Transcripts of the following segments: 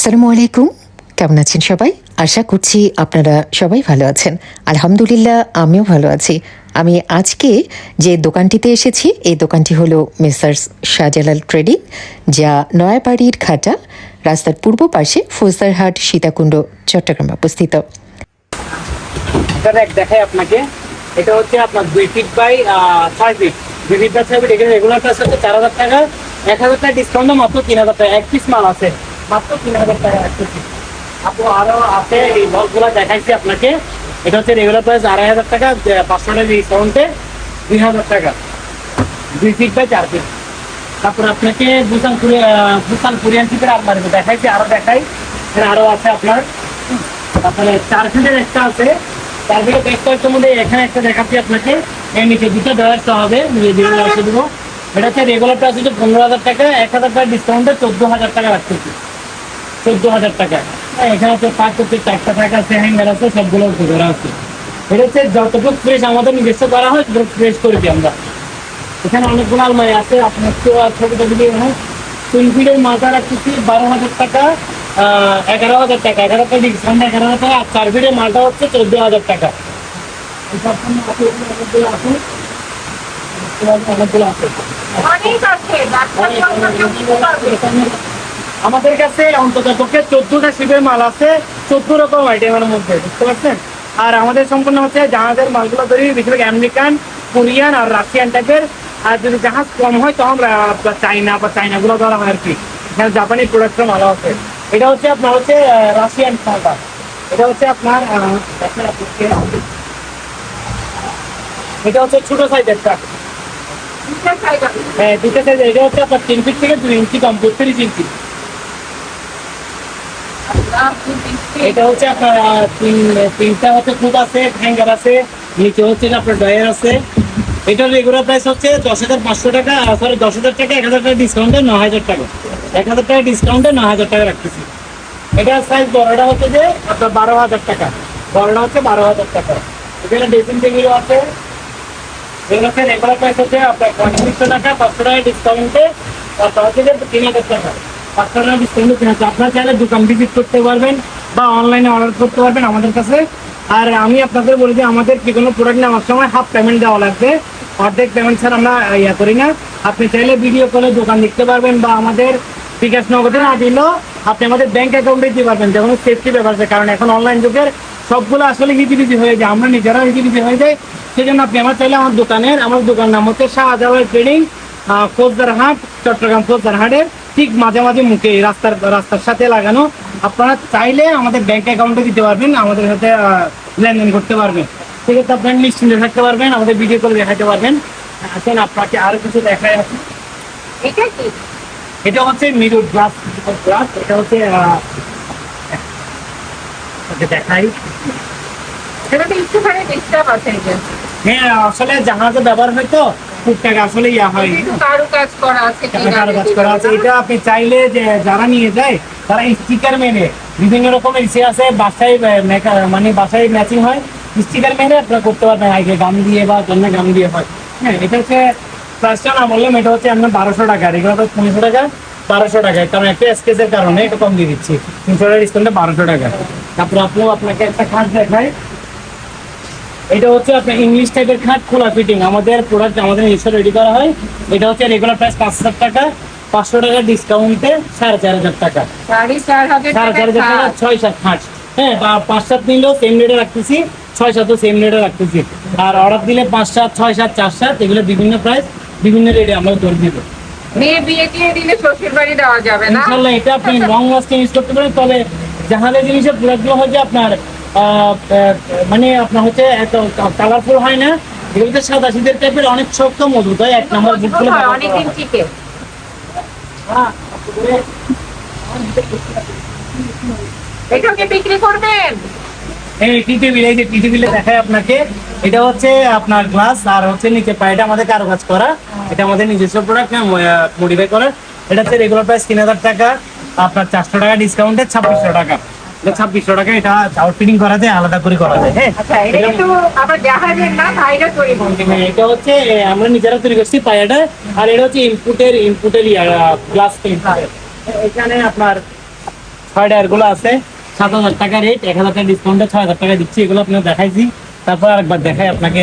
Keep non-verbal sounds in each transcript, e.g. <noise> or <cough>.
আসসালামু আলাইকুম। কেমন আছেন সবাই? আশা করছি আপনারা সবাই ভালো আছেন। আলহামদুলিল্লাহ, আমিও ভালো আছি। আমি আজকে যে দোকানটিতে এসেছি, এই দোকানটি হলো মিসার্স শাহজালাল ট্রেডিং, যা নয়াবাড়ির ঘাটা, রাস্তার পূর্ব পাশে ফৌজদারহাট, সীতাকুণ্ড, চট্টগ্রাম অবস্থিত। দেখাই আপনাকে। এটা হচ্ছে আপনার দুই ফিট বাই ছয় ফিট দুই ফিট বাই ছয় ফিট এখানে রেগুলার চার হাজার টাকা। এক হাজার টাকা ডিসকাউন্টে মাত্র তিন হাজার টাকা। এক পিস মাল আছে। মাত্র তিন হাজার টাকা আপু, আরও আছে, এই বলগুলো দেখাইছি আপনাকে। এটা হচ্ছে রেগুলার প্রাইস আড়াই হাজার টাকা পাঁচশো টাকা ডিসকাউন্টে দুই হাজার টাকা। দুই ফিট বাই চার ফিট তারপর আপনাকে বুসান বুসান কোরিয়ান ফিটের আলমারি দেখাইছি, আরও দেখাই। আরও আছে আপনার। তারপরে চার ফিটের একটা আছে। চার ফিটের বেশ কয়েকটার মধ্যে এখানে একটা দেখাচ্ছি আপনাকে। এর নিচে দুটো দেওয়ারটা হবে, নিয়ে দিয়ে দেবো। এটা হচ্ছে রেগুলার প্রাইস হচ্ছে পনেরো হাজার টাকা, এক হাজার টাকা ডিসকাউন্টে চোদ্দ হাজার টাকা রাখতেছি। চোদ্দ হাজার টাকা। হ্যাঁ, এখানে হচ্ছে পাঁচ হচ্ছে চারটা টাকা আছে হ্যাঙ্গার আছে সবগুলো ধরা আছে। এটা হচ্ছে যতটুকু ফ্রেশ আমাদের নিজস্ব করা হয় ততটুকু ফ্রেশ করে দিই আমরা। এখানে অনেকগুলো আলমারি আছে আপনার তো ছবি টবি দিয়ে হয় তিন ফিটের মাথা রাখতেছি বারো হাজার টাকা আহ, এগারো হাজার টাকা। এগারো টাকা ডিসকাউন্ট এগারো হাজার টাকা আর চার ফিটের মালটা হচ্ছে চোদ্দ হাজার টাকা এসব কোনো আছে, অনেকগুলো আছে অনেকগুলো আছে। অনেক আছে আমাদের কাছে অন্তত পক্ষে চোদ্দটা শিপের মাল আছে চোদ্দ রকম আইটেমের মধ্যে বুঝতে পারছেন? আর আমাদের সম্পূর্ণ হচ্ছে জাহাজের মালগুলো ধরি বেশিরভাগ আমেরিকান কোরিয়ান আর রাশিয়ান টাইপের আর যদি জাহাজ কম হয় তখন চাইনা বা চাইনাগুলো ধরা হয় আর কি। এখানে জাপানি প্রোডাক্টের মাল আছে। এটা হচ্ছে আপনার হচ্ছে রাশিয়ান মালটা এটা হচ্ছে আপনার। এটা হচ্ছে ছোট সাইজের কাঠ দুটো side আছে। হ্যাঁ দুটো সাইজ এটা হচ্ছে আপনার তিন ফিট থেকে দুই ইঞ্চি কম বত্রিশ ইঞ্চি এটা হচ্ছে আপনার তিন, তিনটা হচ্ছে খুদ আছে হ্যাঙ্গার আছে, নিচে হচ্ছে আপনার ডয়ার আছে। এটার রেগুলার প্রাইস হচ্ছে দশ হাজার পাঁচশো টাকা সরি দশ হাজার টাকা, এক হাজার টাকা ডিসকাউন্টে ন হাজার টাকা। এক হাজার টাকা ডিসকাউন্টে ন হাজার টাকা রাখতেছি। এটার সাইজ বড়টা হচ্ছে যে আপনার বারো হাজার টাকা। বড়টা হচ্ছে বারো হাজার টাকা। এখানে ড্রেসিং টেবিল আছে। এগুলো হচ্ছে রেগুলার প্রাইস হচ্ছে আপনার পঁয়ত্রিশশো টাকা, পাঁচশো টাকা ডিসকাউন্টে তারপর হচ্ছে যে তিন হাজার টাকা। ডিসকাউন্টে তিন হাজার আপনারা চাইলে দোকান ভিজিট করতে পারবেন বা অনলাইনে অর্ডার করতে পারবেন আমাদের কাছে। আর আমি আপনাদের বলি যে আমাদের যে কোনো প্রোডাক্ট নেওয়ার সময় হাফ পেমেন্ট দেওয়া লাগবে। অর্ধেক পেমেন্ট ছাড়া আমরা ইয়া করি না। আপনি চাইলে ভিডিও কলে দোকান দেখতে পারবেন বা আমাদের বিকাশ নগদে না দিলেও আপনি আমাদের ব্যাংক অ্যাকাউন্টে দিতে পারবেন। যেমন সেফটি ব্যাপার আছে, কারণ এখন অনলাইন যুগের সবগুলো আসলে হিজিবিজি হয়ে যায়। আমরা নিজেরাও হিজিবিজি হয়ে যাই। সেই জন্য আপনি আমার চাইলে আমার দোকানের, আমার দোকান নাম হচ্ছে শাহজালাল ট্রেডিং ফৌজদারহাট চট্টগ্রাম ফৌজদারহাটের ঠিক মাঝে মাঝে মুখে রাস্তার রাস্তার সাথে লাগানো। আপনারা চাইলে আমাদের ব্যাংক অ্যাকাউন্টে দিতে পারবেন আমাদের সাথে লেনদেন করতে পারবেন। সেক্ষেত্রে আপনার নিশ্চিন্তে থাকতে পারবেন আমাদের ভিডিও করে দেখাতে পারবেন। আসেন আপনাকে আরও কিছু দেখায় আছে। এটা কি? এটা হচ্ছে মিরর গ্লাস গ্লাস এটা হচ্ছে দেখাই। সেটাতে একটুখানি ডিস্টার্ব আছে হ্যাঁ আসলে জাহাজে ব্যবহার হয় তো টুকটাক আসলে ইয়া হয়। কাজ করা আছে কারও কাজ করা আছে। এটা আপনি চাইলে যে যারা নিয়ে যায় তারা স্টিকার মেরে বিভিন্ন রকমের ইসে আছে বাসায় মানে বাসায় ম্যাচিং হয় স্টিকার মেরে আপনারা করতে পারবেন। আগে গাম দিয়ে বা জন্য গাম দিয়ে হয়। হ্যাঁ এটা হচ্ছে প্রাইসটা না বললাম এটা হচ্ছে আপনার বারোশো টাকা। এগুলো তো তিনশো টাকা বারোশো টাকা। কারণ একটা স্কেচের কারণে একটু কম দিয়ে দিচ্ছি। তিনশো টাকা ডিসকাউন্টে বারোশো টাকা। তারপর আপনি আপনাকে একটা খাট দেখায় এটা হচ্ছে আপনার ইংলিশ টাইপের খাট খোলা ফিটিং আমাদের প্রোডাক্ট আমাদের নিজস্ব রেডি করা হয়। এটা হচ্ছে রেগুলার প্রাইস পাঁচ হাজার টাকা। পাঁচশো টাকা ডিসকাউন্টে সাড়ে চার হাজার টাকা। সাড়ে চার হাজার টাকা ছয় সাত খাট। হ্যাঁ পাঁচ সাত নিলেও সেম রেটে রাখতেছি। ছয় সাতও সেম রেটে রাখতেছি। আর অর্ডার দিলে পাঁচ সাত ছয় সাত চার সাত এগুলো বিভিন্ন প্রাইস বিভিন্ন রেটে আমরা করে দিব মেয়ে বিয়ে দিলে শ্বশুর বাড়ি দেওয়া যাবে না? ইনশাল্লাহ এটা আপনি লং লাস্টিং ইউজ করতে পারেন। তবে জাহাজের জিনিসের প্রোডাক্টগুলো হচ্ছে আপনার মানে আপনার হচ্ছে এত কালারফুল হয় না। এগুলোতে সাদা শীতের টাইপের অনেক শক্ত মজবুত হয় এক নম্বর বুটগুলো অনেকদিন হয়। টিকে। হ্যাঁ, এটাকে বিক্রি করবেন? এই টি এই যে টি দেখায় আপনাকে। এটা হচ্ছে আপনার গ্লাস আর হচ্ছে নিচে পায়টা আমাদের কারও কাজ করা। এটা আমাদের নিজস্ব প্রোডাক্ট না মডিফাই করা। এটা হচ্ছে রেগুলার প্রাইস তিন হাজার টাকা। আপনার চারশো টাকা ডিসকাউন্টে ছাব্বিশশো টাকা। ছাব্বিশশো টাকা এটা আউট ফিটিং করা যায় আলাদা করে করা যায় হ্যাঁ? আচ্ছা এটা হ্যাঁ, এটা হচ্ছে আমরা নিজেরা তৈরি করছি পায়াটা আর এটা হচ্ছে ইনপুটের ইনপুটের গ্লাস এখানে আপনার ছয় ডয়ারগুলো আছে সাত হাজার টাকা রেট এক হাজার টাকা ডিসকাউন্টে ছয় হাজার টাকা দিচ্ছি এগুলো আপনার দেখাইছি। তারপর আরেকবার দেখাই আপনাকে।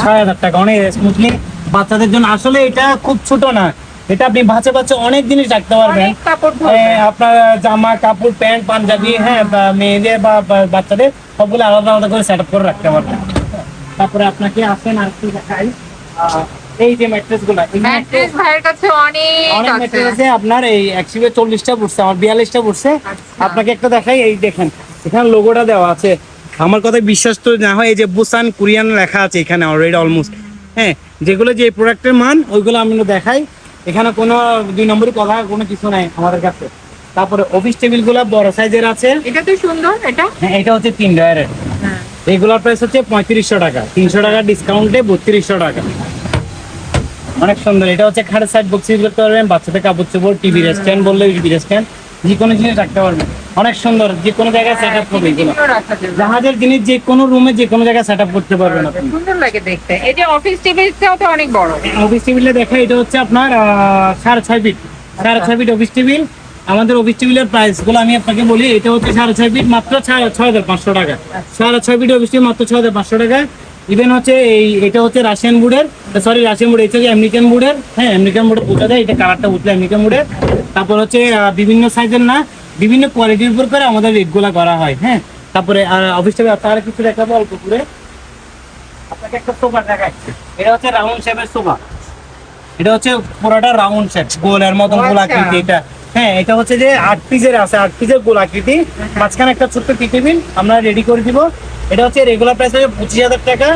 ছয় হাজার টাকা অনেক স্মুথলি বাচ্চাদের জন্য আসলে এটা খুব ছোট না এটা আপনি বাচ্চা বাচ্চা অনেক জিনিস রাখতে পারবেন। ধরবে আপনার জামা কাপড় প্যান্ট পাঞ্জাবি হ্যাঁ মেয়েদের বা বাচ্চাদের সবগুলো আলাদা আলাদা করে সেট আপ করে রাখতে পারবেন। তারপরে আপনাকে আসেন আর একটু দেখাই। এই যে ম্যাট্রেসগুলা ম্যাট্রেস ভাইয়ের কাছে অনেক অনেক ম্যাট্রেস আছে আপনার এই চল্লিশটা পড়ছে আমার বিয়াল্লিশটা পড়ছে। আচ্ছা। আপনাকে একটা দেখাই এই দেখেন এখানে লোগোটা দেওয়া আছে। আমার কথা বিশ্বাস তো না হয় এই যে বুসান কোরিয়ান লেখা আছে এখানে অলরেডি অলমোস্ট হ্যাঁ যেগুলো যে প্রোডাক্টের মান ওইগুলো আমি দেখাই। এখানে কোনো দুই নম্বরই কথা কোনো কিছু নাই আমাদের কাছে। তারপরে অফিস টেবিলগুলা বড় সাইজের আছে। এটা তো সুন্দর এটা? হ্যাঁ এটা হচ্ছে তিন ডয়ারের রেগুলার প্রাইস হচ্ছে পঁয়ত্রিশশো টাকা। তিনশো টাকা ডিসকাউন্টে বত্রিশশো টাকা। অনেক সুন্দর। এটা হচ্ছে খাটের সাইড বক্সিস করতে পারবেন বাচ্চাদের কাপড় চোপড় টিভি স্ট্যান্ড বললে টিভি স্ট্যান্ড যে কোনো জিনিস রাখতে পারবেন অনেক সুন্দর যে কোনো জায়গায় সেট আপ করবে। এগুলো রাখা যাবে। জাহাজের জিনিস যে কোনো রুমে যে কোনো জায়গায় সেট আপ করতে পারবেন আপনি। সুন্দর লাগে দেখতে। এই যে অফিস টেবিলটাও তো অনেক বড়। অফিস টেবিলে দেখা এটা হচ্ছে আপনার সাড়ে ছয় ফিট সাড়ে ছয় ফিট অফিস টেবিল আমাদের অফিস টেবিলের প্রাইসগুলো আমি আপনাকে বলি এটা হচ্ছে সাড়ে ছয় ফিট মাত্র ছয় ছয় হাজার পাঁচশো টাকা। সাড়ে ছয় ফিট অফিস টেবিল মাত্র ছয় হাজার পাঁচশো টাকা। ইভেন হচ্ছে এই এটা হচ্ছে রাশিয়ান বুডের সরি রাশিয়ান বুড এটা হচ্ছে আমেরিকান বুডের হ্যাঁ আমেরিকান বুডের বোঝা যায় এটা কালারটা উঠলে আমেরিকান বুডের তারপর হচ্ছে বিভিন্ন সাইজের না বিভিন্ন কোয়ালিটির উপর করে আমাদের রেটগুলো করা হয় হ্যাঁ? তারপরে অফিস টেবিল আপনারা কিছু দেখাবো অল্প করে। আপনাকে একটা সোফা দেখাচ্ছি। এটা হচ্ছে রাউন্ড শেপের সোফা এটা হচ্ছে পুরোটা রাউন্ড শেপ গোলের মতন আচ্ছা। গোলাকৃতি এটা। হ্যাঁ এটা হচ্ছে যে আট পিসের আছে আট পিসের গোলাকৃতি। মাঝখানে একটা ছোট্ট টি টেবিল আমরা রেডি করে দিব। এটা হচ্ছে রেগুলার প্রাইস হচ্ছে পঁচিশ হাজার টাকা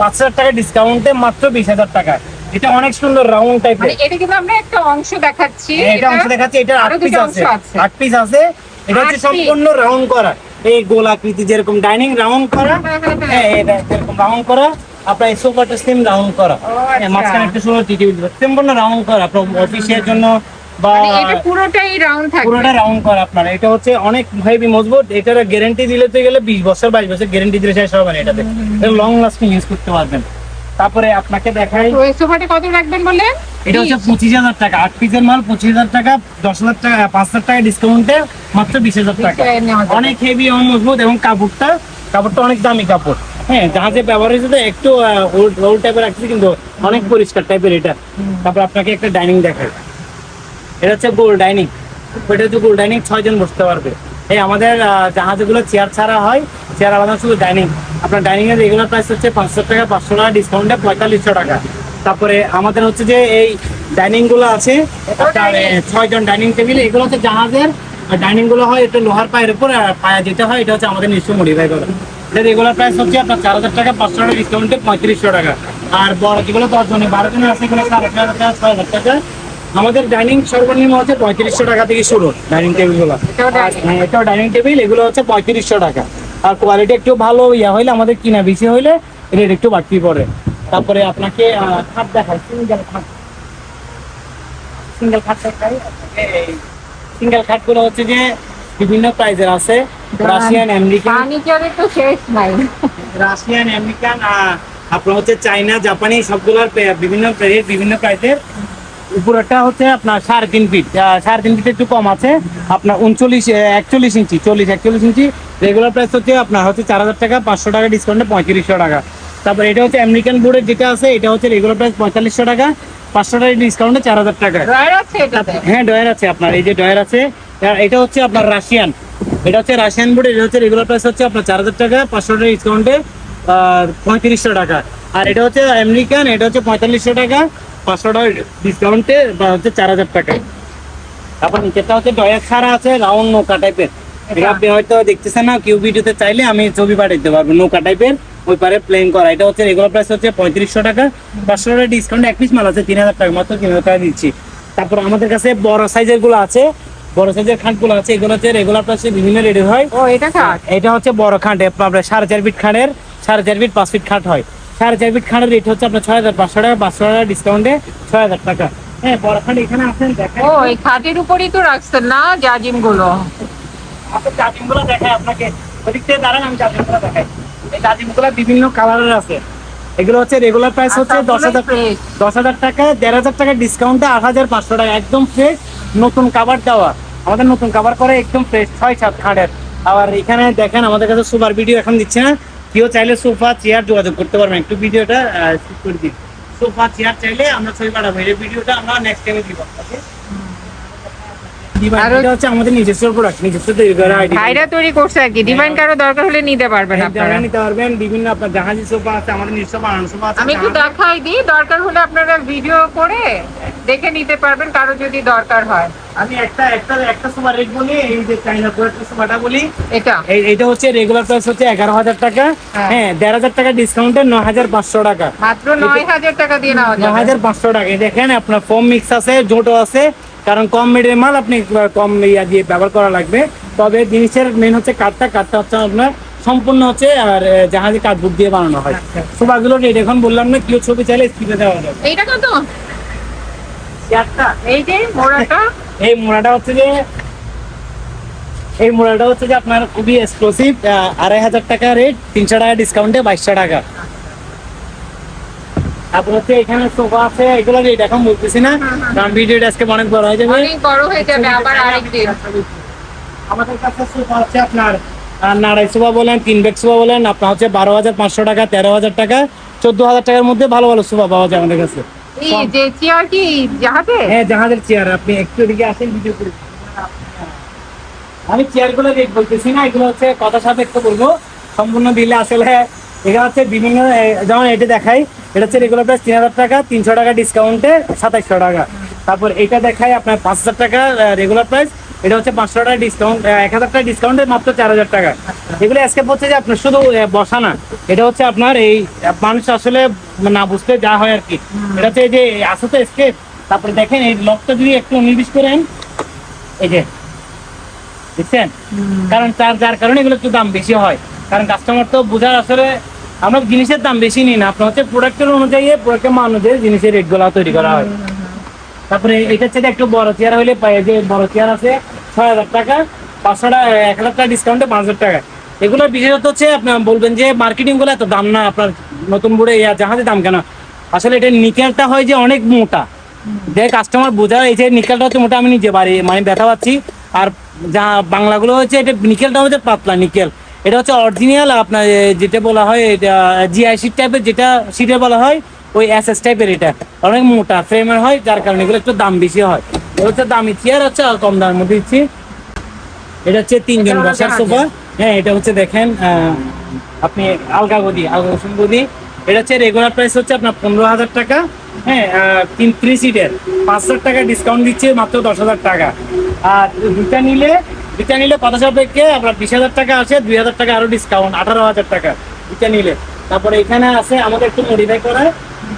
পাঁচ হাজার টাকা ডিসকাউন্টে মাত্র বিশ হাজার টাকা। এটা অনেক সুন্দর রাউন্ড টাইপের মানে এটা কিন্তু আমরা একটা অংশ দেখাচ্ছি এটা অংশ দেখাচ্ছে এটা আট পিস আছে। আট পিস আছে। এটা হচ্ছে সম্পূর্ণ রাউন্ড করা। এই গোলাকৃতি যেরকম ডাইনিং রাউন্ড করা হ্যাঁ, হ্যাঁ, হ্যাঁ। হ্যাঁ এটা যেরকম রাউন্ড করা আপনার সোফাটা সেম রাউন্ড করা। হ্যাঁ, আচ্ছা। মাঝখানে একটা সুন্দর টি টেবিল সম্পূর্ণ রাউন্ড করা আপনার অফিসের জন্য বা মানে এটা পুরোটাই রাউন্ড থাকবে। পুরোটা রাউন্ড করা আপনার। এটা হচ্ছে অনেক হেভি মজবুত। এটার গ্যারান্টি দিলে তো গেলে বিশ বছর বাইশ বছর গ্যারান্টি দিলে শেষ হবে না এটাতে। এটা লং লাস্টিং ইউজ করতে পারবেন। তারপরে আপনাকে দেখাই। এই সোফাটা কত রাখবেন বললেন? এটা হচ্ছে পঁচিশ হাজার টাকা। আট পিসের মাল পঁচিশ হাজার টাকা দশ হাজার টাকা পাঁচ হাজার টাকা ডিসকাউন্টে মাত্র বিশ হাজার টাকা। অনেক হেভি এবং মজবুত এবং কাপড়টা কাপড়টা অনেক দামি কাপড়। হ্যাঁ জাহাজে ব্যবহার হয়েছে তো একটু ওল্ড টাইপের রাখছি কিন্তু অনেক পরিষ্কার টাইপের এটা। তারপর আপনাকে একটা ডাইনিং দেখাই। এটা হচ্ছে গোল ডাইনিং এটা হচ্ছে গোল ডাইনিং ছয় জন বসতে পারবে। এই আমাদের জাহাজগুলো চেয়ার ছাড়া হয়। চেয়ার আলাদা শুধু ডাইনিং আপনার ডাইনিং এর রেগুলার প্রাইস হচ্ছে পাঁচশো টাকা পাঁচশো টাকা ডিসকাউন্টে পঁয়তাল্লিশশো টাকা। তারপরে আমাদের হচ্ছে যে এই ডাইনিংগুলো আছে আপনার ছয় জন ডাইনিং টেবিল এগুলো হচ্ছে জাহাজের ডাইনিংগুলো হয় একটু লোহার পায়ের উপর পায়া যেতে হয় এটা হচ্ছে আমাদের নিশ্চয় মডিফাই করা এটা রেগুলার প্রাইস হচ্ছে আপনার চার হাজার টাকা পাঁচশো টাকা ডিসকাউন্টে পঁয়ত্রিশশো টাকা। আর বড় যেগুলো দশ জনে বারো জনে আছে এগুলো সাড়ে চার হাজার টাকা ছয় হাজার টাকা। আমাদের ডাইনিং সর্বনিম্ন হচ্ছে পঁয়ত্রিশশো টাকা থেকে শুরু ডাইনিং টেবিলগুলো। এটাও হ্যাঁ এটাও ডাইনিং টেবিল এগুলো হচ্ছে পঁয়ত্রিশশো টাকা। আর কোয়ালিটি একটু ভালো ইয়া হইলে আমাদের কিনা বেশি হইলে রেট একটু বাড়তি পড়ে। তারপরে আপনাকে খাট দেখাই সিঙ্গেল খাট। সিঙ্গেল খাট দেখাই সিঙ্গেল খাটগুলো হচ্ছে যে বিভিন্ন প্রাইজের আছে। রাশিয়ান আমেরিকান ফার্নিচারের তো শেষ নাই। রাশিয়ান আমেরিকান আপনার হচ্ছে চাইনা জাপানি সবগুলোর বিভিন্ন রেট বিভিন্ন প্রাইসের উপরটা হচ্ছে আপনার সাড়ে তিন ফিট সাড়ে তিন ফিট একটু কম আছে। আপনার উনচল্লিশ একচল্লিশ ইঞ্চি চল্লিশ একচল্লিশ ইঞ্চি। রেগুলার প্রাইস হচ্ছে আপনার হচ্ছে চার হাজার টাকা পাঁচশো টাকা ডিসকাউন্টে পঁয়ত্রিশশো টাকা। তারপর এটা হচ্ছে আমেরিকান বোর্ডের যেটা আছে এটা হচ্ছে রেগুলার প্রাইস পঁয়তাল্লিশশো টাকা পাঁচশো টাকা ডিসকাউন্টে চার হাজার টাকা। হ্যাঁ ডয়ার আছে আপনার এই যে ডয়ার আছে এটা হচ্ছে আপনার রাশিয়ান। এটা হচ্ছে রাশিয়ান বোর্ড এটা হচ্ছে রেগুলার প্রাইস হচ্ছে আপনার চার হাজার টাকা পাঁচশো টাকা ডিসকাউন্টে পঁয়ত্রিশশো টাকা। আর এটা হচ্ছে আমেরিকান এটা হচ্ছে পঁয়তাল্লিশশো টাকা পাঁচশো টাকা ডিসকাউন্টে বা হচ্ছে চার হাজার টাকা তারপর নিচেরটা হচ্ছে ডয়ার ছাড়া আছে রাউন্ড নৌকা টাইপের এটা আপনি হয়তো দেখতেছেন না কিউ ভিডিওতে চাইলে আমি ছবি পাঠাইতে পারব নৌকা টাইপের ওই পারে প্লেন করা। এটা হচ্ছে রেগুলার প্রাইস হচ্ছে পঁয়ত্রিশশো টাকা পাঁচশো টাকা ডিসকাউন্ট এক পিস মাল আছে তিন হাজার টাকা মাত্র তিন হাজার টাকা দিচ্ছি। তারপর আমাদের কাছে বড় সাইজেরগুলো আছে বড় সাইজের খাটগুলো আছে এগুলো হচ্ছে রেগুলার প্রাইসে বিভিন্ন রেটের হয়। ও এটা কাঠ এটা হচ্ছে বড় খাট আপনার সাড়ে চার ফিট খাটের সাড়ে চার ফিট পাঁচ ফিট খাট হয়। সাড়ে চার ফিট খাটের রেট হচ্ছে আপনার ছয় হাজার পাঁচশো টাকা পাঁচশো টাকা ডিসকাউন্টে ছয় হাজার টাকা। হ্যাঁ বড় খাট এখানে আছেন দেখেন। ও এই খাটের উপরই তো রাখছেন না জাজিমগুলো আপনি চার্জিংগুলো দেখাই আপনাকে। ওদিক থেকে দাঁড়ান আমি চার্জিংগুলো দেখাই। এই চার্জিংগুলো বিভিন্ন কালারের আছে। এগুলো হচ্ছে রেগুলার প্রাইস হচ্ছে দশ হাজার। দশ হাজার টাকা দেড় হাজার টাকা ডিসকাউন্টে আট হাজার পাঁচশো টাকা একদম ফ্রেশ নতুন কাভার দেওয়া। আমাদের নতুন কাভার করে একদম ফ্রেশ ছয় সাত খাটের আবার এখানে দেখেন আমাদের কাছে সুপার ভিডিও এখন দিচ্ছে না। কেউ চাইলে সোফা চেয়ার যোগাযোগ করতে পারবেন। একটু ভিডিওটা করে দিন। সোফা চেয়ার চাইলে আমরা ছবি পাঠাবো এই ভিডিওটা আমরা নেক্সট টাইমে দিব হচ্ছে আমাদের নিজস্ব প্রোডাক্ট নিজস্ব তৈরি করা ভাইরা তৈরি করছে আর কি। ডিমান্ড কারও দরকার হলে নিতে পারবেন আপনারা। নিতে পারবেন বিভিন্ন আপনার জাহাজি সোফা আছে আমাদের নিজস্ব বানানো সোফা আছে আমি একটু দেখাই দিই দরকার হলে আপনারা ভিডিও করে দেখে নিতে পারবেন কারও যদি দরকার হয়। আমি একটা একটা একটা সোফা রেট বলি এই যে চাইনা প্রোডাক্ট সোফাটা বলি। এটা? এটা হচ্ছে রেগুলার প্রাইস হচ্ছে এগারো হাজার টাকা। হ্যাঁ। হ্যাঁ দেড় হাজার টাকা ডিসকাউন্টে ন হাজার পাঁচশো টাকা। মাত্র নয় হাজার টাকা দিয়ে নেওয়া ন হাজার পাঁচশো টাকা। দেখেন আপনার ফোম মিক্স আছে জোটো আছে কারণ কম মেডের মাল আপনি কম ইয়া দিয়ে ব্যবহার করা লাগবে। তবে জিনিসের মেন হচ্ছে কাঠটা কাঠটা হচ্ছে আপনার সম্পূর্ণ হচ্ছে আর জাহাজে কাঠবুক দিয়ে বানানো হয়। আচ্ছা। সোফাগুলো রেট এখন বললাম না কেউ ছবি চাইলে স্ক্রিনে দেওয়া যাবে। এইটা কত? এই যে মোড়াটা? <laughs> এই মোড়াটা হচ্ছে যে এই মোড়াটা হচ্ছে যে আপনার খুবই এক্সক্লুসিভ আড়াই হাজার টাকা রেট তিনশো টাকা ডিসকাউন্টে বাইশশো টাকা। তারপর হচ্ছে এখানে সোফা আছে এগুলো রেট এখন বলতেছি না। কারণ ভিডিওটা আজকে অনেক বড় হয়ে যাবে। অনেক বড় হয়ে যাবে আবার আরেকদিন। আমাদের কাছে সোফা হচ্ছে আপনার নাড়াই সোফা বলেন তিন বেড সোফা বলেন আপনার হচ্ছে বারো হাজার পাঁচশো টাকা তেরো হাজার টাকা চোদ্দ হাজার টাকার মধ্যে ভালো ভালো সোফা পাওয়া যায় আমাদের কাছে। হ্যাঁ জাহাজের চেয়ার আপনি একটু এদিকে আসেন ভিডিও করে আমি চেয়ারগুলো রেট বলতেছি না এগুলো হচ্ছে কথা সাপেক্ষ বলব। সম্পূর্ণ দিলে আসলে এখানে হচ্ছে বিভিন্ন যেমন এটা দেখাই এটা হচ্ছে রেগুলার প্রাইস তিন হাজার টাকা তিনশো টাকা ডিসকাউন্টে সাতাইশশো টাকা। তারপর এটা দেখাই আপনার পাঁচ হাজার টাকা রেগুলার প্রাইস এটা হচ্ছে পাঁচশো টাকা ডিসকাউন্ট এক হাজার টাকা ডিসকাউন্টে মাত্র চার হাজার টাকা। এগুলো আজকে হচ্ছে যে আপনার শুধু বসা না এটা হচ্ছে আপনার এই মানুষ আসলে না বুঝতে যা হয় আর কি। এটা হচ্ছে এই যে আসে তো স্কেপ তারপরে দেখেন এই লকটা যদি একটু নির্দিষ্ট করেন এই যে বুঝছেন কারণ তার যার কারণে এগুলো একটু দাম বেশি হয়। কারণ কাস্টমার তো বোঝার আসলে আমরা জিনিসের দাম বেশি নিই না। আপনার হচ্ছে প্রোডাক্টের অনুযায়ী প্রোডাক্টের মান অনুযায়ী জিনিসের রেটগুলো তৈরি করা হয়। তারপরে এটা হচ্ছে একটু বড় চেয়ার হলে যে বড় চেয়ার আছে, ছয় হাজার টাকা, পাঁচশো টাকা এক হাজার টাকা ডিসকাউন্টে পাঁচ হাজার টাকা। এগুলো বিশেষত হচ্ছে আপনার বলবেন যে মার্কেটিংগুলো এত দাম না, আপনার নতুন বুড়ে ইয়া জাহাজে দাম কেন? আসলে এটা নিকেলটা হয় যে অনেক মোটা। যে কাস্টমার বোঝা এই যে নিকেলটা হচ্ছে মোটা, আমি নিজে বাড়ি মানে ব্যথা পাচ্ছি। আর যা বাংলাগুলো হচ্ছে, এটা নিকেলটা হচ্ছে পাতলা নিকেল। এটা হচ্ছে অরিজিনাল আপনার যেটা বলা হয় এটা জিআই সিট টাইপের যেটা সিটে বলা হয় ওই এস এস টাইপের এটা। অনেক মোটা ফ্রেমের হয় যার কারণে এগুলো একটু দাম বেশি হয়। এটা হচ্ছে দামি চেয়ার হচ্ছে আর কম দামের মধ্যে দিচ্ছি। এটা হচ্ছে তিনজন বসার সোফা হ্যাঁ এটা হচ্ছে দেখেন আপনি আলগা গদি আলগা কুসুম গদি। এটা হচ্ছে রেগুলার প্রাইস হচ্ছে আপনার পনেরো হাজার টাকা। হ্যাঁ তিন থ্রি সিটের পাঁচ হাজার টাকা ডিসকাউন্ট দিচ্ছে মাত্র দশ হাজার টাকা। আর দুটা নিলে দুটা নিলে কত সাপেক্ষে আপনার বিশ হাজার টাকা আছে, দুই হাজার টাকা আরও ডিসকাউন্ট আঠারো হাজার টাকা দুটা নিলে তারপরে এখানে আছে আমাদের একটু মডিফাই করা।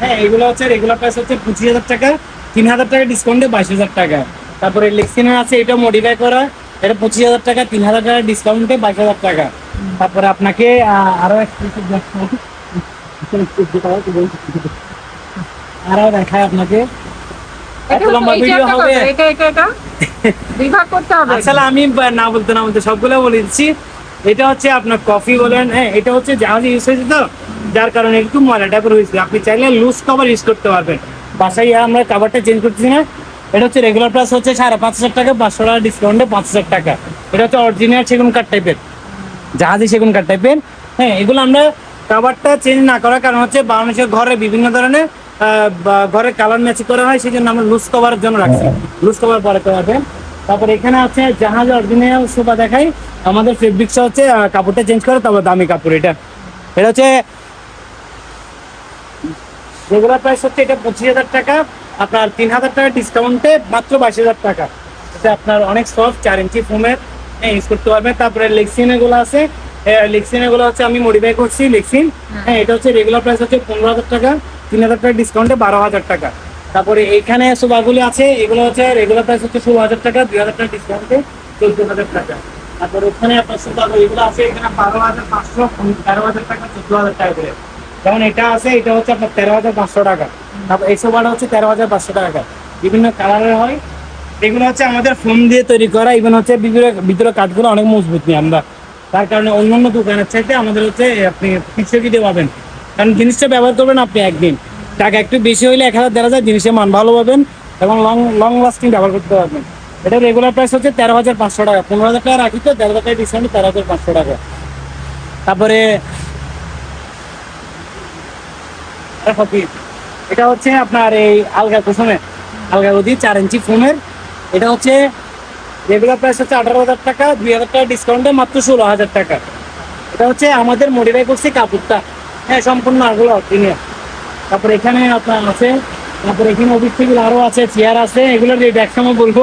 হ্যাঁ এগুলো হচ্ছে রেগুলার প্রাইস হচ্ছে পঁচিশ হাজার টাকা, তিন হাজার টাকা ডিসকাউন্টে বাইশ হাজার টাকা। তারপরে লেক্সিনের আছে এটা মডিফাই করা। এটা পঁচিশ হাজার টাকা, তিন হাজার টাকা ডিসকাউন্টে বাইশ হাজার টাকা। তারপরে আপনাকে আরও আরও দেখায় আপনাকে। লম্বা এই ভিডিও হবে? এটা এটা এটা দুই করতে হবে। আসলে আমি না বলতে না বলতে সবগুলো বলে দিচ্ছি। এটা হচ্ছে আপনার কফি বলেন হ্যাঁ এটা হচ্ছে জাহাজে ইউজ হয়েছে তো যার কারণে একটু ময়লা টাইপের হয়েছে। আপনি চাইলে লুজ কভার ইউজ করতে পারবেন। বাসায় আমরা কাভারটা চেঞ্জ করতেছি না। এটা হচ্ছে রেগুলার প্রাইস হচ্ছে সাড়ে পাঁচ হাজার টাকা পাঁচশো টাকা ডিসকাউন্টে পাঁচ হাজার টাকা। এটা হচ্ছে অরিজিনাল সেগুন কাঠ টাইপের জাহাজি সেগুন কাঠ টাইপের হ্যাঁ এগুলো আমরা কাভারটা চেঞ্জ না করার কারণ হচ্ছে মানুষের ঘরে বিভিন্ন ধরনের ঘরে কালার ম্যাচ করা হয় সেই জন্য আমরা লুজ কভারের জন্য রাখছি। লুজ কভার পরে পারবেন তারপর এখানে আছে জাহাজ অরিজিনাল সোফা দেখাই আমাদের ফেব্রিক্সটা হচ্ছে কাপড়টা চেঞ্জ করে তারপর দামি কাপড় এটা। এটা হচ্ছে রেগুলার প্রাইস হচ্ছে এটা পঁচিশ হাজার টাকা। আপনার তিন হাজার টাকা ডিসকাউন্টে মাত্র বাইশ হাজার টাকা। এটা আপনার অনেক সফট চার ইঞ্চি ফোমের ইউজ করতে পারবেন। তারপরে লেক্সিন এগুলো আছে। লেক্সিন এগুলো হচ্ছে আমি মডিফাই করছি লেক্সিন হ্যাঁ। এটা হচ্ছে রেগুলার প্রাইস হচ্ছে পনেরো হাজার টাকা। তিন হাজার টাকা ডিসকাউন্টে বারো হাজার টাকা। তারপরে এখানে সোফাগুলি আছে, এগুলো হচ্ছে রেগুলার প্রাইস হচ্ছে ষোলো হাজার টাকা, দুই হাজার টাকা ডিসকাউন্টে চোদ্দ হাজার টাকা। তারপর ওখানে আপনার সোফাগুলো এগুলো আছে, এখানে বারো হাজার পাঁচশো, তেরো হাজার টাকা, চোদ্দ হাজার টাকা করে। যেমন এটা আছে, এটা হচ্ছে আপনার তেরো হাজার পাঁচশো টাকা। তারপর এই সোফাটা হচ্ছে তেরো হাজার পাঁচশো টাকা বিভিন্ন কালারের হয়। এগুলো হচ্ছে আমাদের ফোন দিয়ে তৈরি করা ইভেন হচ্ছে ভিতরে ভিতরে কাঠগুলো অনেক মজবুত নিই আমরা। তার কারণে অন্যান্য দোকানের চাইতে আমাদের হচ্ছে, আপনি পিছিয়ে দিতে পাবেন কারণ জিনিসটা ব্যবহার করবেন আপনি একদিন। টাকা একটু বেশি হইলে এক হাজার, দেড় হাজার জিনিসের মান ভালো পাবেন এবং লং লং লাস্টিং ব্যবহার করতে পারবেন। এটা রেগুলার প্রাইস হচ্ছে তেরো হাজার পাঁচশো টাকা। পনেরো হাজার টাকা রাখি তো, তেরো হাজার টাকা ডিসকাউন্ট তেরো হাজার পাঁচশো টাকা। তারপরে এটা হচ্ছে আপনার এই আলগা কুসুমের আলগা গদি চার ইঞ্চি ফোমের এটা হচ্ছে রেগুলার প্রাইস হচ্ছে আঠারো হাজার টাকা, দুই হাজার টাকা ডিসকাউন্টে মাত্র ষোলো হাজার টাকা। এটা হচ্ছে আমাদের মডিফাই করছি কাপড়টা। হ্যাঁ সম্পূর্ণ আগুলো অরিজিনাল তারপর এখানে আপনার আছে তারপর এখানে অফিস টেবিল আরও আছে চেয়ার আছে এগুলোর রেট একসময় বলব।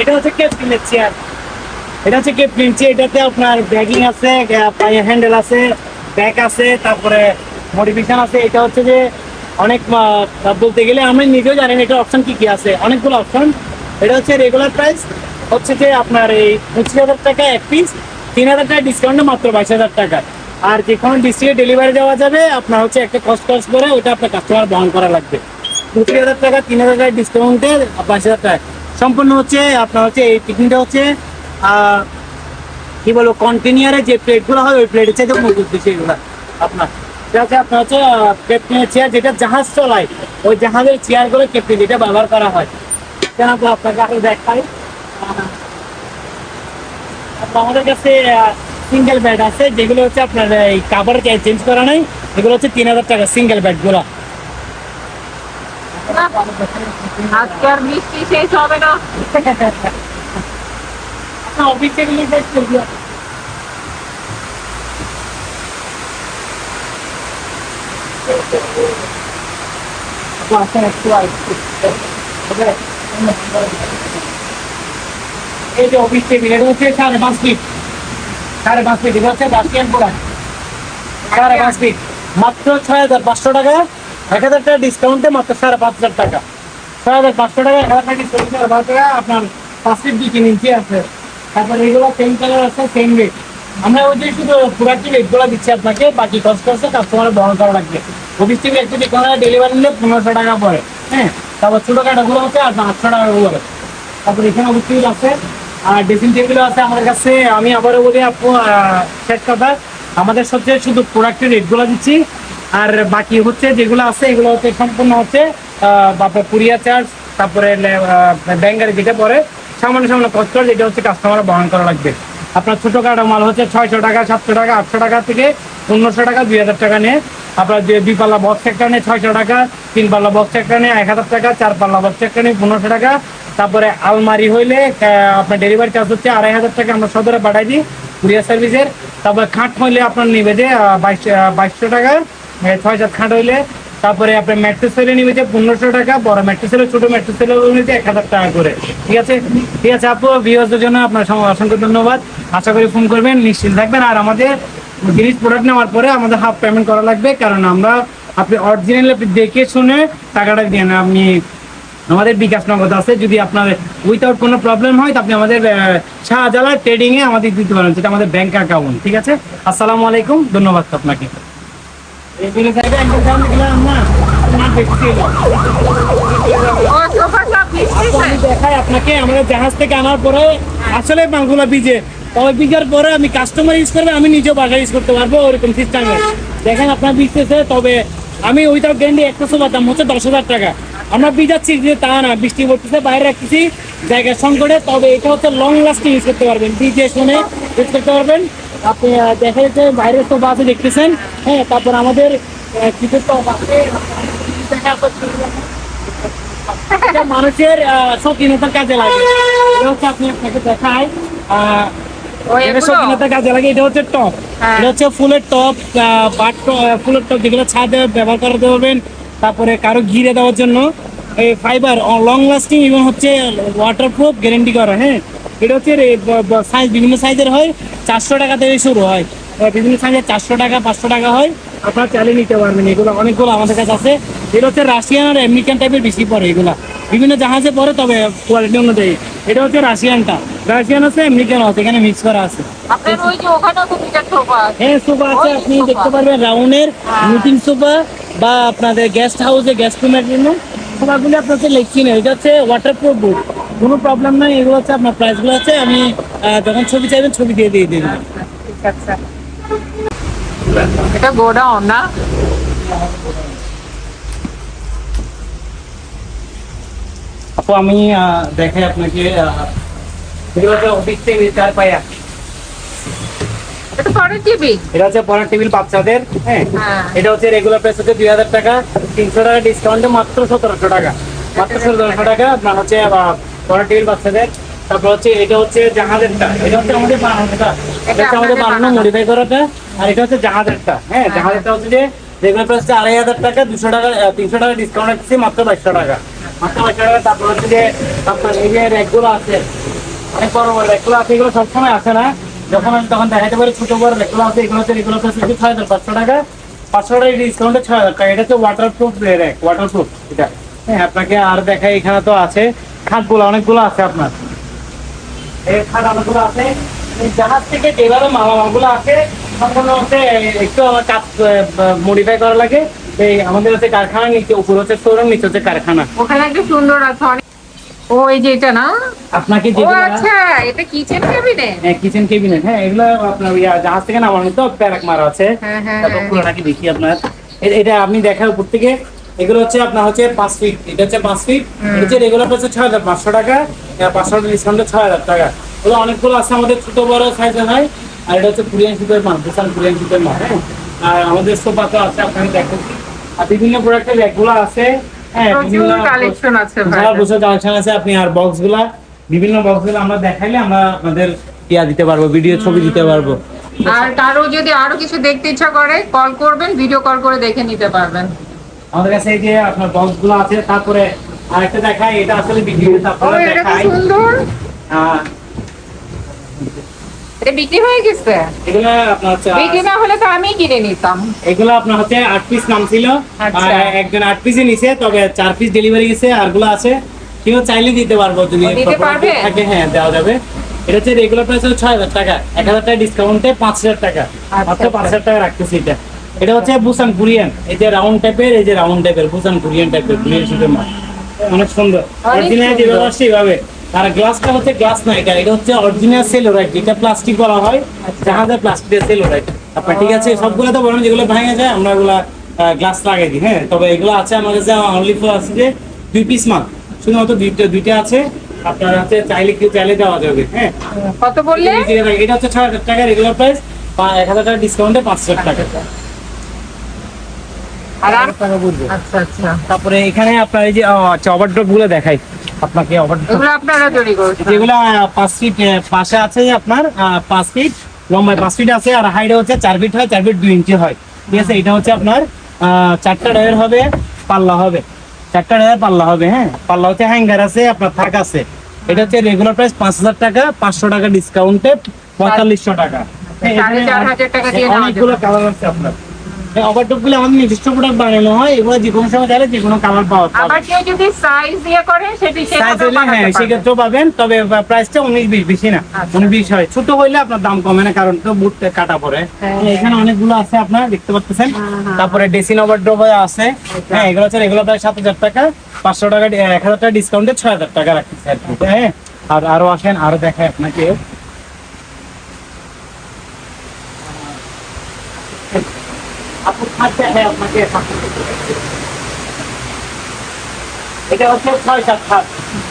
এটা হচ্ছে কেপটিনের চেয়ার এটা হচ্ছে কেপটিন চেয়ার এটাতে আপনার ব্যাগিং আছে পায়ে হ্যান্ডেল আছে ব্যাগ আছে তারপরে মডিফিকেশন আছে। এটা হচ্ছে যে অনেক বলতে গেলে আমি নিজেও জানি না এটা অপশন কি কি আছে। অনেকগুলো অপশন এটা হচ্ছে রেগুলার প্রাইস হচ্ছে যে আপনার এই পঁচিশ হাজার টাকা এক পিস তিন হাজার টাকা ডিসকাউন্টে মাত্র বাইশ হাজার টাকা। আর যে কোনো ডিস্ট্রিক্টে ডেলিভারি দেওয়া যাবে, আপনার হচ্ছে একটা কস্ট কস্ট করে, ওটা আপনার কাস্টমার বহন করা লাগবে। পঁচিশ হাজার টাকা, তিন হাজার টাকা ডিসকাউন্টে বাইশ হাজার টাকা। সম্পূর্ণ হচ্ছে আপনার হচ্ছে এই পিকনিকটা হচ্ছে কি বলব কন্টেনিয়ারে যে প্লেটগুলো হয়, ওই প্লেটের চাইতে মজবুত বেশি এগুলো। আপনার হচ্ছে আপনার হচ্ছে ক্যাপ্টেনের চেয়ার যেটা জাহাজ চলায়, ওই জাহাজের চেয়ারগুলো ক্যাপ্টেন যেটা ব্যবহার করা হয়। কেন আপনাকে আগে আপনার আমাদের কাছে সিঙ্গেল বেড আছে যেগুলো হচ্ছে আপনার এই কাভার চেঞ্জ করা নাই এগুলো হচ্ছে তিন হাজার টাকা সিঙ্গেল বেডগুলো আজকে আর মিষ্টি শেষ হবে না। অফিসে গেলে বেড করব আসেন একটু আসছি এই যে অফিস টেবিল এটা হচ্ছে সাড়ে পাঁচ ফিট সাড়ে পাঁচ ফিট এটা হচ্ছে বাসিয়ান পোড়া। সাড়ে পাঁচ ফিট মাত্র ছয় হাজার পাঁচশো টাকা। এক হাজার টাকা ডিসকাউন্টে মাত্র সাড়ে পাঁচ হাজার টাকা। ছয় হাজার পাঁচশো টাকা, এক হাজার টাকা সাড়ে পাঁচ টাকা। আপনার পাঁচ ফিট দুই তিন ইঞ্চি আছে। তারপর এগুলো সেম কালার আছে সেম রেট আমরা ওই যে শুধু প্রোডাক্টের রেটগুলো দিচ্ছি আপনাকে। বাকি কষ্ট আছে কাস্টমার বহন করা লাগবে। অফিস থেকে একটু যে কোনো ডেলিভারি নিলে পনেরোশো টাকা পড়ে। হ্যাঁ? তারপর ছোটো কাটাগুলো হচ্ছে আপনার আটশো টাকা করে তারপর এখানে অবশ্যই আছে। আর ড্রেসিং টেবিল আছে আমাদের কাছে। আমি আবারও বলি, আপু শেষ কথা আমাদের সবচেয়ে শুধু প্রোডাক্টের রেটগুলো দিচ্ছি। আর বাকি হচ্ছে যেগুলো আছে, এগুলো হচ্ছে সম্পূর্ণ হচ্ছে আপনার কুরিয়ার চার্জ তারপরে ব্যাঙ্গারে যেটা পরে, সামান্য সামান্য কষ্ট যেটা হচ্ছে কাস্টমার বহন করা লাগবে। আপনার ছোটো কাটা মাল হচ্ছে ছয়শো টাকা, সাতশো টাকা, আটশো টাকা থেকে পনেরোশো টাকা, দুই হাজার টাকা নিয়ে। আপনার যে দুই পাল্লা বক্স একটা নিয়ে ছয়শো টাকা, তিন পাল্লা বক্স একটা নিয়ে এক হাজার টাকা, চার পাল্লা বক্স একটা নিয়ে পনেরোশো টাকা তারপরে আলমারি হইলে আপনার ডেলিভারি চার্জ হচ্ছে আড়াই হাজার টাকা, আমরা সদরে পাঠাই দিই কুরিয়ার সার্ভিসের তারপরে খাট হইলে আপনার নিবে যে বাইশ বাইশশো টাকা ছয় সাত খাট হইলে। তারপরে আপনার ম্যাট্রেস হইলে নিবে যে পনেরোশো টাকা, বড় ম্যাট্রেস হলে, ছোটো ম্যাট্রেস হলে নিবে এক হাজার টাকা করে। ঠিক আছে? ঠিক আছে আপু ভিউয়ার্সদের জন্য আপনার অসংখ্য ধন্যবাদ। আশা করি ফোন করবেন, নিশ্চিন্ত থাকবেন। আর আমাদের জিনিস প্রোডাক্ট নেওয়ার পরে আমাদের হাফ পেমেন্ট করা লাগবে, কারণ আমরা আপনি অরিজিনাল দেখে শুনে টাকাটা দিয়ে আপনি আমাদের বিকাশ নগদ আছে। যদি আপনার উইথাউট কোনো প্রবলেম হয় তো আপনি আমাদের আহ, শাহজালাল ট্রেডিং আমাদের দিতে পারেন। যেটা আমাদের ব্যাংক অ্যাকাউন্ট ঠিক আছে? আসসালামু আলাইকুম ধন্যবাদ আপনাকে। আপনাকে আমাদের জাহাজ থেকে আনার পরে আসলে মালগুলো ভিজে। তবে ভিজার পরে আমি কাস্টমার ইউজ করবে আমি নিজেও বাসা ইউজ করতে পারব ওরকম সিস্টেমে দেখেন আপনার ভিজতেছে তবে আমি ওইটার গ্যান্ডি একটা সোফার দাম হচ্ছে দশ হাজার টাকা। আমরা ভিজাচ্ছি যে তা না বৃষ্টি পড়তেছে বাইরে রাখতেছি। জায়গার সংকটে তবে এটা হচ্ছে লং লাস্টিং ইউজ করতে পারবেন। ভিজে শুনে ইউজ করতে পারবেন। আপনি দেখা যাচ্ছে বাইরের সোফা আছে দেখতেছেন। হ্যাঁ তারপর আমাদের কিছু এটা মানুষের শৌখিনতার কাজে লাগে। এটা হচ্ছে আপনি আপনাকে দেখায় শৌখিনতার কাজে লাগে এটা হচ্ছে টপ। এটা হচ্ছে ফুলের টপ বাট ফুলের টপ যেগুলো ছাদে ব্যবহার করাতে পারবেন। তারপরে কারও ঘিরে দেওয়ার জন্য এই ফাইবার লং লাস্টিং এবং হচ্ছে ওয়াটার প্রুফ গ্যারেন্টি করা হ্যাঁ। এটা হচ্ছে সাইজ বিভিন্ন সাইজের হয়। চারশো টাকা থেকে শুরু হয়। বিভিন্ন সাইজের চারশো টাকা পাঁচশো টাকা হয়। আপনারা চালিয়ে নিতে পারবেন। এগুলো অনেকগুলো আমাদের কাছে আছে। এটা হচ্ছে রাশিয়ান আর আমেরিকান টাইপের বেশি পড়ে এগুলা। বিভিন্ন জাহাজে পড়ে তবে কোয়ালিটি অনুযায়ী। এটা হচ্ছে রাশিয়ানটা রাশিয়ান আছে আমেরিকান আছে এখানে মিক্স করা আছে। হ্যাঁ সোফা আছে। আপনি দেখতে পারবেন রাউন্ডের মিটিং সোফা বা আপনাদের গেস্ট হাউসে গেস্ট রুমের জন্য। সোফাগুলি আপনার হচ্ছে লেগসিনের এটা হচ্ছে ওয়াটার প্রুফ বুট কোনো প্রবলেম নাই। এগুলো হচ্ছে আপনার প্রাইসগুলো আছে। আমি যখন ছবি চাইবেন ছবি দিয়ে দিয়ে দিন ঠিক আছে এটা গোডাউন না? আপু আমি দেখাই আপনাকে এটা হচ্ছে পড়ার টেবিল বাচ্চাদের হ্যাঁ? হ্যাঁ। এটা হচ্ছে রেগুলার প্রাইস হচ্ছে দুই হাজার টাকা তিনশো টাকা ডিসকাউন্টে মাত্র সতেরোশো টাকা। মাত্র সতেরোশো টাকা আপনার হচ্ছে পড়ার টেবিল বাচ্চাদের। তারপর হচ্ছে এটা হচ্ছে জাহাজেরটা এটা হচ্ছে আমাদের বানানোটা। এটা আমাদের বানানো বানানো। মডিফাই করাটা আর এটা হচ্ছে জাহাজেরটা। হ্যাঁ জাহাজেরটা হচ্ছে যে রেগুলার প্রাইস আড়াই হাজার টাকা দুশো টাকা তিনশো টাকা ডিসকাউন্ট রাখছি মাত্র বাইশশো টাকা। মাত্র বাইশশো টাকা তারপর হচ্ছে যে আপনার এই যে র্যাকগুলো আছে অনেক বড় আছে এগুলো সবসময় আসে না। যখন আমি তখন দেখাতে পারি ছোট বড় আছে এগুলো হচ্ছে রেগুলো প্রাইস হচ্ছে ছয় হাজার পাঁচশো টাকা। পাঁচশো টাকা ডিসকাউন্টে ছয় হাজার টাকা। এটা হচ্ছে waterproof rack waterproof এটা। হ্যাঁ আপনাকে আর দেখাই এখানে তো আছে। খাটগুলো অনেকগুলো আছে আপনার। এই খাট আছে। জাহাজ থেকে যেভাবে মালামালগুলো আছে সম্পূর্ণ হচ্ছে একটু আমার কাজ মডিফাই করা লাগে। এই আমাদের হচ্ছে কারখানা নিচে উপর হচ্ছে শোরুম নিচে হচ্ছে কারখানা। ওখানে একটা সুন্দর আছে অনেক ও এই যে এটা না? আপনাকে যেগুলো আচ্ছা এটা কিচেন ক্যাবিনেট হ্যাঁ কিচেন কেবিনেট হ্যাঁ এগুলো আপনার জাহাজ থেকে নামানো তো প্যারাক মারা আছে। হ্যাঁ, হ্যাঁ, হ্যাঁ। পুরোটাকে দেখি আপনার। এটা আপনি দেখার উপর থেকে এগুলো হচ্ছে আপনার হচ্ছে পাঁচ ফিট এটা হচ্ছে পাঁচ ফিট এটা হচ্ছে রেগুলার হচ্ছে ছয় হাজার পাঁচশো টাকা পাঁচশো টাকা ডিসকাউন্টে ছয় হাজার টাকা। ওগুলো অনেকগুলো আছে আমাদের ছোট বড় সাইজের হয় আর এটা হচ্ছে কোরিয়ান শীতের মাল বিশাল কোরিয়ান শীতের মাল হ্যাঁ? আর আমাদের সোফা তো আছে আপনাকে দেখাচ্ছি। আর বিভিন্ন প্রোডাক্টের র্যাকগুলো আছে হ্যাঁ বিভিন্ন কালেকশন আছে ভাই। বছর কালেকশন আছে আপনি আর বক্সগুলা বিভিন্ন বক্সগুলো আমরা দেখাইলে আমরা আপনাদের ইয়া দিতে পারব ভিডিও ছবি দিতে পারব। আর কারও যদি আরও কিছু দেখতে ইচ্ছা করে কল করবেন ভিডিও কল করে দেখে নিতে পারবেন। আমাদের কাছে এই যে আপনার বক্সগুলো আছে তারপরে আরেকটা দেখাই এটা আসলে বিক্রি আপনারা দেখাই। সুন্দর? এটা বিক্রি হয়ে গেছে? এগুলো আপনার হচ্ছে বিক্রি না হলে তো আমি কিনে নিতাম। এগুলো আপনার হচ্ছে আট পিস নাম ছিল। আচ্ছা। আর একজন আট পিসে নিছে তবে চার পিস ডেলিভারি গেছে আরগুলো আছে। কেউ চাইলে দিতে পারব যদি দিতে পারবে? থাকে হ্যাঁ দেওয়া যাবে। এটা হচ্ছে রেগুলার প্রাইস হচ্ছে ছয় হাজার টাকা। এক হাজার টাকা ডিসকাউন্টে পাঁচ হাজার টাকা। আচ্ছা, মাত্র পাঁচ আচ্ছা। হাজার টাকা রাখতেছি এটা। এটা হচ্ছে বুসান কোরিয়ান। এই যে রাউন্ড টাইপের এই যে রাউন্ড টাইপের বুসান কোরিয়ান টাইপের কোরিয়ান শীতের মাল। অনেক সুন্দর। অরিজিনাল। যেভাবে আসছে এইভাবে আর গ্লাসটা হচ্ছে গ্লাস না এটা এটা হচ্ছে অরিজিনাল সেলোরাইট যেটা প্লাস্টিক বলা হয়। জাহাজের প্লাস্টিকের সেলোরাইট আপনার ঠিক আছে সবগুলো তো বলেন যেগুলো ভেঙে যায় আমরা ওগুলা গ্লাস লাগাই দিই হ্যাঁ? তবে এগুলো আছে আমার কাছে অনলি ফর আছে যে দুই পিস মাল। শুধুমাত্র দুইটা দুইটা আছে আপনার হচ্ছে চাইলে কেউ চাইলে দেওয়া যাবে হ্যাঁ? কত বললে এটা হচ্ছে ছয় হাজার টাকা রেগুলার প্রাইস এক হাজার টাকা ডিসকাউন্টে পাঁচ হাজার টাকা আর আর- টাকা পড়বে আচ্ছা আচ্ছা। তারপরে এখানে আপনার এই যে আচ্ছা ওভারড্রপগুলো দেখাই। আপনাকে ওভারড্রপ এগুলো আপনারা তৈরি করছেন যেগুলো আহ, পাঁচ ফিট আহ, পাশে আছে আপনার আহ, পাঁচ ফিট লম্বায় পাঁচ ফিট আছে আর হাইটে হচ্ছে চার ফিট হয় চার ফিট দুই ইঞ্চি হয়। ঠিক আছে? এটা হচ্ছে আপনার আহ, চারটা ডয়ের হবে পাল্লা হবে। চারটা ডয়ের পাল্লা হবে হ্যাঁ? পাল্লা হচ্ছে হ্যাঙ্গার আছে আপনার থাক আছে। এটা হচ্ছে রেগুলার প্রাইস পাঁচ হাজার টাকা পাঁচশো টাকা ডিসকাউন্টে পঁয়তাল্লিশশো টাকা। হ্যাঁ, সাড়ে এখানে চার হাজার টাকা দিয়ে অনেকগুলো কালার আছে আপনার। ওভারটপগুলো আমাদের নিজস্ব প্রোডাক্ট বানানো হয় এগুলো যে কোনো সময় চাইলে যে কোনো কালার পাওয়া যাবে। আবার কেউ যদি সাইজ দিয়ে করে সেটি সাইজ হইলে হ্যাঁ সেক্ষেত্রেও পাবেন তবে প্রাইসটা উনিশ বিশ বেশি না আচ্ছা। উনিশ বিশ হয়। ছোট হইলে আপনার দাম কমে না কারণ তো বুট কাটা পড়ে। হ্যাঁ। এখানে অনেকগুলো আছে আপনার দেখতে পাচ্ছেন। তারপরে ডেসিন ওভারড্রপ আছে। হ্যাঁ এগুলো হচ্ছে এগুলো প্রায় সাত হাজার টাকা পাঁচশো টাকা এক হাজার টাকা ডিসকাউন্টে ছয় হাজার টাকা রাখতেছে হ্যাঁ? আর আরও আসেন আরও দেখায় আপনাকে। আপু খাট দেখায় আপনাকে এটা হচ্ছে ছয় সাত খাট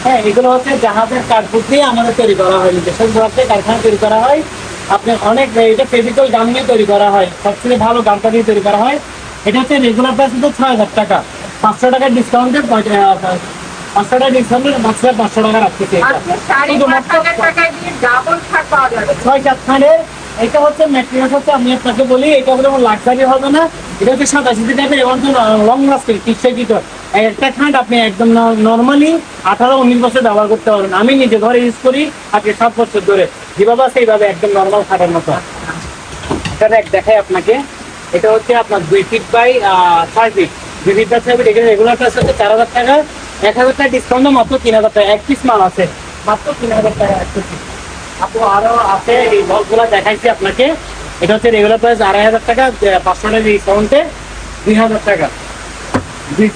হ্যাঁ এগুলো হচ্ছে জাহাজের কাঠপুর দিয়ে আমাদের তৈরি করা হয় নিজস্ব ভাবে কারখানা তৈরি করা হয়। আপনি অনেক এটা ফেভিকল গাম দিয়ে তৈরি করা হয় সবচেয়ে ভালো গামটা দিয়ে তৈরি করা হয়। এটা হচ্ছে রেগুলার প্রাইস হচ্ছে ছয় হাজার টাকা। পাঁচশো টাকা ডিসকাউন্টে পাঁচশো টাকা ডিসকাউন্টে মাত্র পাঁচশো টাকা রাখতেছে। যাবে। ছয় সাত খানের এটা হচ্ছে ম্যাটেরিয়াল হচ্ছে, আমি আপনাকে বলি, এটা হলো লাক্সারি হবে না। এটা হচ্ছে সিটি টাইপের এবং লং লাস্টিং টিকসই ভিতর একটা খাট আপনি একদম নর্মালি আঠারো উনিশ বছর ব্যবহার করতে পারবেন। আমি নিজে ঘরে ইউজ করি, আজকে সাত বছর ধরে। যেভাবে আছে এইভাবে একদম নর্মাল খাটের মতো। এটা এক দেখাই আপনাকে। এটা হচ্ছে আপনার দুই ফিট বাই ছয় ফিট দুই ফিট বাই ছয় ফিট এখানে রেগুলার প্রাইস হচ্ছে চার হাজার টাকা। এক হাজার টাকা ডিসকাউন্ট মাত্র তিন হাজার টাকা। এক পিস মাল আছে। মাত্র তিন হাজার টাকা এক পিস আপু আরও আছে, এই দেখাইছি আপনাকে। এটা হচ্ছে রেগুলার আড়াই হাজার টাকা ডিসকাউন্টে দুই হাজার টাকা। দুই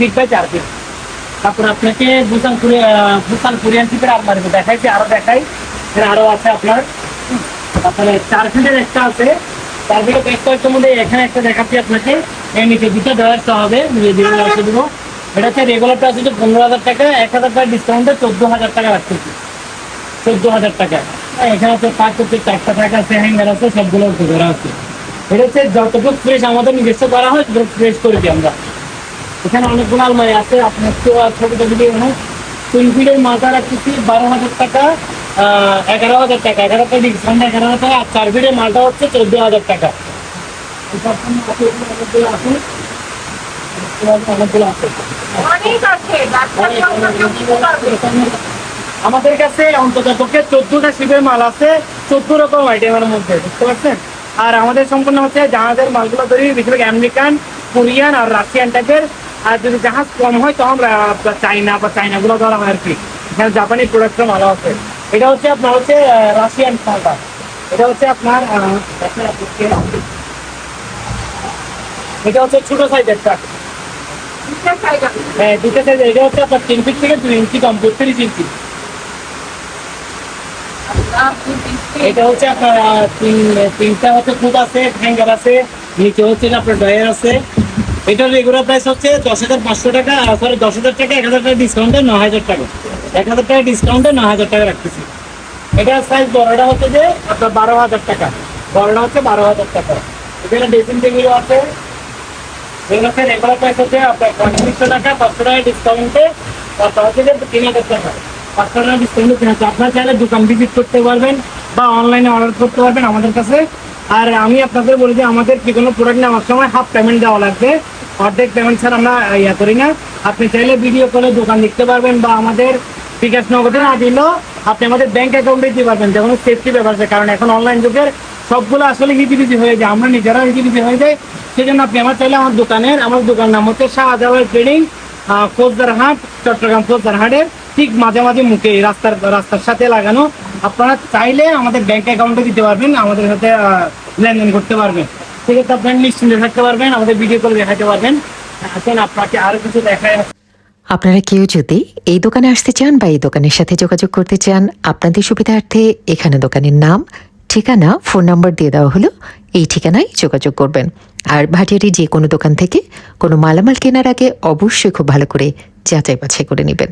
তারপর আপনাকে দেখাইছি দেখাই। আছে আপনার। তারপরে একটা আছে। চার এখানে একটা দেখাচ্ছি আপনাকে। দুটো হবে এটা হচ্ছে রেগুলারটা আছে পনেরো হাজার টাকা, এক হাজার ডিসকাউন্টে চোদ্দ হাজার টাকা চোদ্দ হাজার টাকা। এখানে হচ্ছে পাঁচ হচ্ছে চারটা টাকা আছে হ্যাঙ্গার আছে সবগুলো করা আছে এটা হচ্ছে যতটুকু ফ্রেশ আমাদের নিজস্ব করা হয় ততটুকু ফ্রেশ করে দিই আমরা এখানে অনেকগুলো আলমারি আছে আপনার তো ছোট যদি তিন ফিটের মাথা রাখতেছি বারো হাজার টাকা এগারো হাজার টাকা এগারো টাকা ডিসকাউন্ট এগারো হাজার টাকা আর চার ফিটের মালটা হচ্ছে চোদ্দ হাজার টাকা অনেকগুলো আছে আমাদের কাছে অন্তত পক্ষে চোদ্দটা শিপের মাল আছে চোদ্দ রকম আইটেমের মধ্যে বুঝতে পারছেন? আর আমাদের সম্পূর্ণ হচ্ছে জাহাজের মালগুলো তৈরি বেশিরভাগ আমেরিকান কোরিয়ান আর রাশিয়ান টাইপের আর যদি জাহাজ কম হয় তখন চাইনা বা চাইনাগুলো ধরা হয় আর কি। এখানে জাপানি প্রোডাক্টের মাল আছে। এটা হচ্ছে আপনার হচ্ছে রাশিয়ান মালটা। এটা হচ্ছে আপনার এটা হচ্ছে ছোট সাইজের ট্রাক হ্যাঁ দুটো সাইজ এটা হচ্ছে আপনার তিন ফিট থেকে দুই ইঞ্চি কম বত্রিশ ইঞ্চি এটা হচ্ছে আপনার তিন, তিনটা হচ্ছে ফুট আছে, হ্যাঙ্গার আছে, নিচে হচ্ছে আপনার ডয়ার আছে। এটার রেগুলার প্রাইস হচ্ছে দশ হাজার পাঁচশো টাকা সরি দশ হাজার টাকা, এক হাজার টাকা ডিসকাউন্টে ন হাজার টাকা। এক হাজার টাকা ডিসকাউন্টে ন হাজার টাকা রাখতেছি। এটার সাইজ বড়টা হচ্ছে যে আপনার বারো হাজার টাকা। বড়টা হচ্ছে বারো হাজার টাকা। এখানে ড্রেসিং টেবিলও আছে। এগুলো হচ্ছে রেগুলার প্রাইস হচ্ছে আপনার পঁয়ত্রিশশো টাকা, পাঁচশো টাকা ডিসকাউন্টে তারপর হচ্ছে যে তিন হাজার টাকা। পাঁচশো টাকা হাজার আপনার চাইলে দোকান ভিজিট করতে পারবেন বা অনলাইনে অর্ডার করতে পারবেন আমাদের কাছে। আর আমি আপনাদের বলি যে আমাদের যে কোনো প্রোডাক্ট নেওয়ার সময় হাফ পেমেন্ট দেওয়া লাগবে। অর্ধেক পেমেন্ট ছাড়া আমরা ইয়া করি না। আপনি চাইলে ভিডিও কলে দোকান দেখতে পারবেন বা আমাদের বিকাশ নগদে না দিলেও আপনি আমাদের ব্যাংক অ্যাকাউন্টে দিতে পারবেন। যে কোনো সেফটি ব্যাপার আছে কারণ এখন অনলাইন যুগের সবগুলো আসলে হিজিবিজি হয়ে যায়। আমরা নিজেরা হিজিবিজি হয়ে যাই। সেই জন্য আপনি আমার চাইলে আমার দোকানের, আমার দোকান নাম হচ্ছে শাহজাওয়াল ট্রেডিং ফৌজদারহাট চট্টগ্রাম ফৌজদারহাটের ঠিক মাঝামাঝি মুখে রাস্তার রাস্তার সাথে লাগানো। আপনারা চাইলে আমাদের ব্যাংক অ্যাকাউন্টে দিতে পারবেন, আমাদের সাথে লেনদেন করতে পারবেন। সেক্ষেত্রে আপনার নিশ্চিন্তে থাকতে পারবেন, আমাদের ভিডিও করে দেখাতে পারবেন। আসেন আপনাকে আরও কিছু দেখায় আপনারা কেউ যদি এই দোকানে আসতে চান বা এই দোকানের সাথে যোগাযোগ করতে চান, আপনাদের সুবিধার্থে এখানে দোকানের নাম, ঠিকানা, ফোন নম্বর দিয়ে দেওয়া হলো। এই ঠিকানায় যোগাযোগ করবেন। আর ভাটিয়ারি যে কোনো দোকান থেকে কোনো মালামাল কেনার আগে অবশ্যই খুব ভালো করে যাচাই বাছাই করে নেবেন।